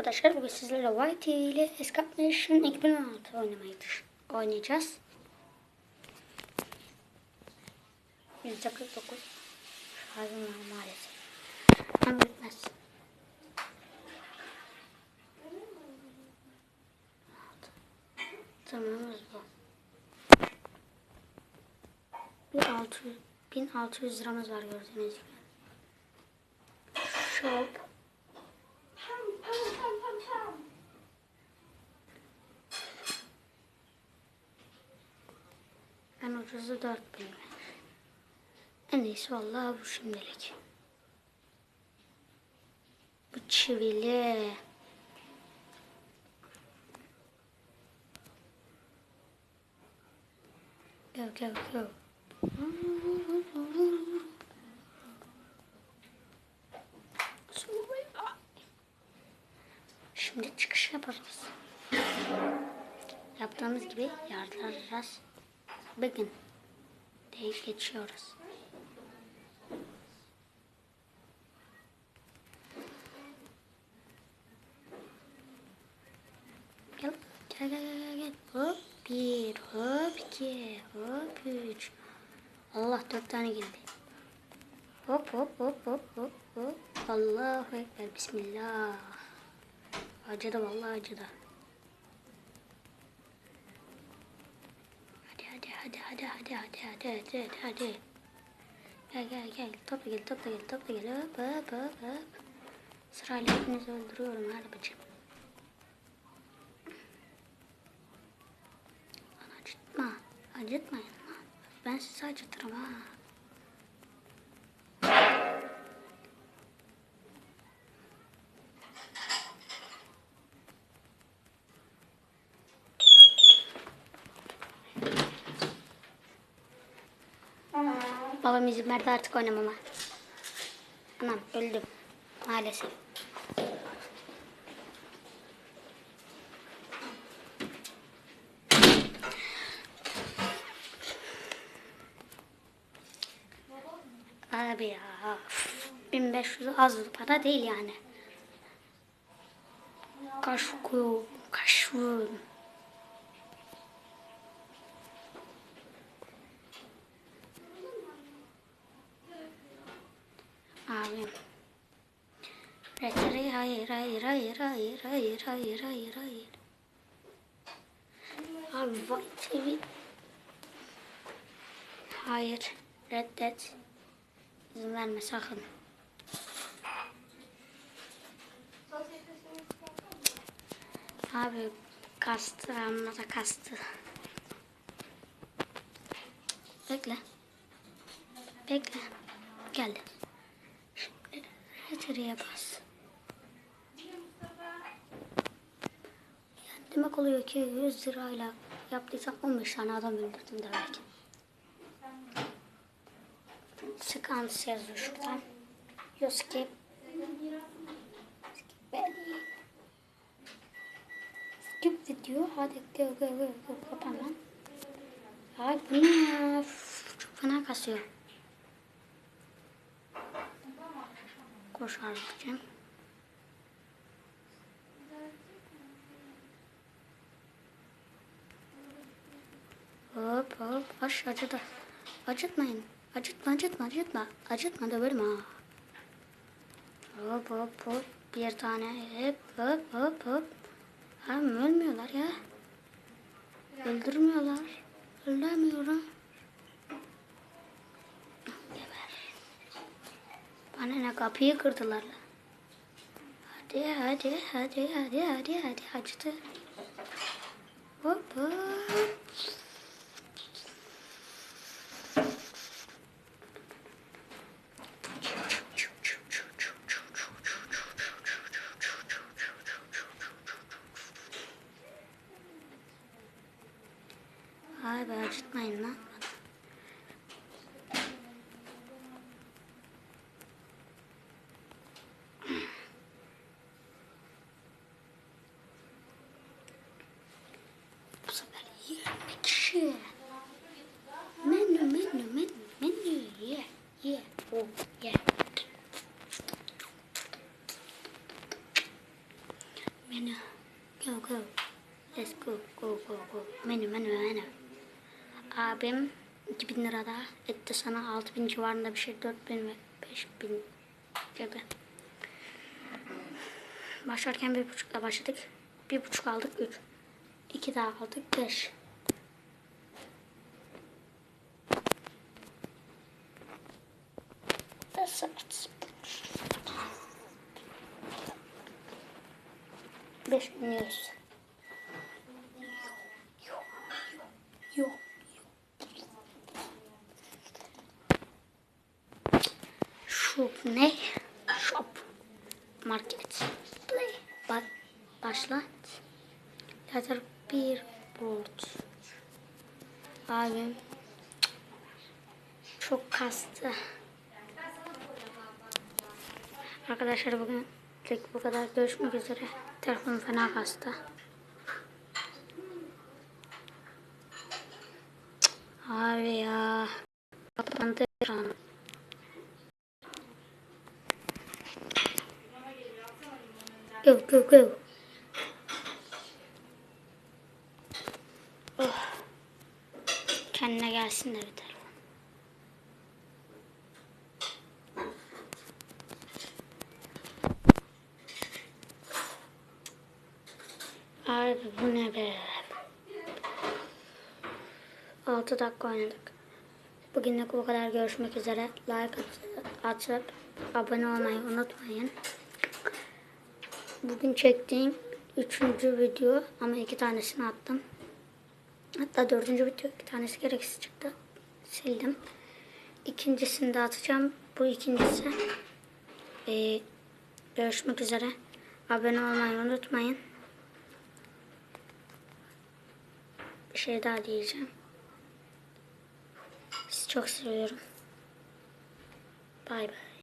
arkadaşlar bugün sizlerle YT ile Escape Nation 2016 oynamayı oynayacağız. %49 şarjım var maalesef. Ama bitmez. Tırmanımız bu. 1600, 1600 liramız var gördüğünüz gibi. Shop. En ucuzu 4000 lira. En iyisi vallahi bu şimdilik. Bu çivili. Go go go. Şimdi çıkış yaparız. Yaptığımız gibi yardıracağız. Bugün deyip geçiyoruz. Gel, gel, gel, gel. Hop bir, hop iki, hop üç. Allah dört tane girdi. Hop hop hop hop hop hop. Allahu Ekber. Bismillah. Acıdı vallahi acıdı. hadi hadi hadi hadi hadi hadi hadi hadi. Gel gel gel topla gel topla gel topla gel hop hop hop hop. Sırayla hepinizi öldürüyorum hadi bacım. Bana acıtma acıtma yanıma. Ben sizi acıtırım ha. Babam izin verdi artık oynamama. Anam öldüm. Maalesef. Abi ya. üf, 1500 az para değil yani. Kaşku, kaşku. Abi. Retri hayır hayır hayır hayır hayır hayır hayır hayır. Abi vay TV. Hayır. Reddet. İzin verme sakın. Abi kastı amma da kastı. Bekle. Bekle. Geldi. Şimdi reteriye bas. Demek oluyor ki 100 lirayla yaptıysam 15 tane adam öldürdüm demek. Skans yazıyor şuradan. Yo skip. Video. Hadi go go go go kapan lan. Ay bu ne ya? Çok fena kasıyor. Koş abicim. Hop hop aş acıdı. Acıtmayın. Acıtma acıtma acıtma. Acıtma döverim ha. Hop hop hop. Bir tane hop hop hop hop. Ha ölmüyorlar ya. Öldürmüyorlar. Öldürmüyorum. Geber. Bana ne kapıyı kırdılar. Hadi hadi hadi hadi hadi hadi acıdı. Hop hop. Ay be acıtmayın lan. Bu sefer 20 kişi. Menü menü menü menü. Menü. Go go. Let's go go go go. Menü menü menü. Abim 2000 lirada etti sana 6000 civarında bir şey 4000 ve 5000 gibi. Başlarken bir buçukla başladık. Bir buçuk aldık üç. İki daha aldık beş. That's it. Beş biniyoruz. Şu ne? Shop. Market. Play. Bak. Başla. Letter bir board. Abim çok kastı. Arkadaşlar bugün tek bu kadar görüşmek üzere. Telefon fena kastı. Abi ya. Kapandı Go go go. Oh. Kendine gelsin de bir telefon. Abi bu ne be? 6 dakika oynadık. Bugünlük bu kadar görüşmek üzere. Like at- atıp abone olmayı unutmayın. Bugün çektiğim üçüncü video ama iki tanesini attım. Hatta dördüncü video iki tanesi gereksiz çıktı. Sildim. İkincisini de atacağım. Bu ikincisi. Ee, görüşmek üzere. Abone olmayı unutmayın. Bir şey daha diyeceğim. Sizi çok seviyorum. Bay bay.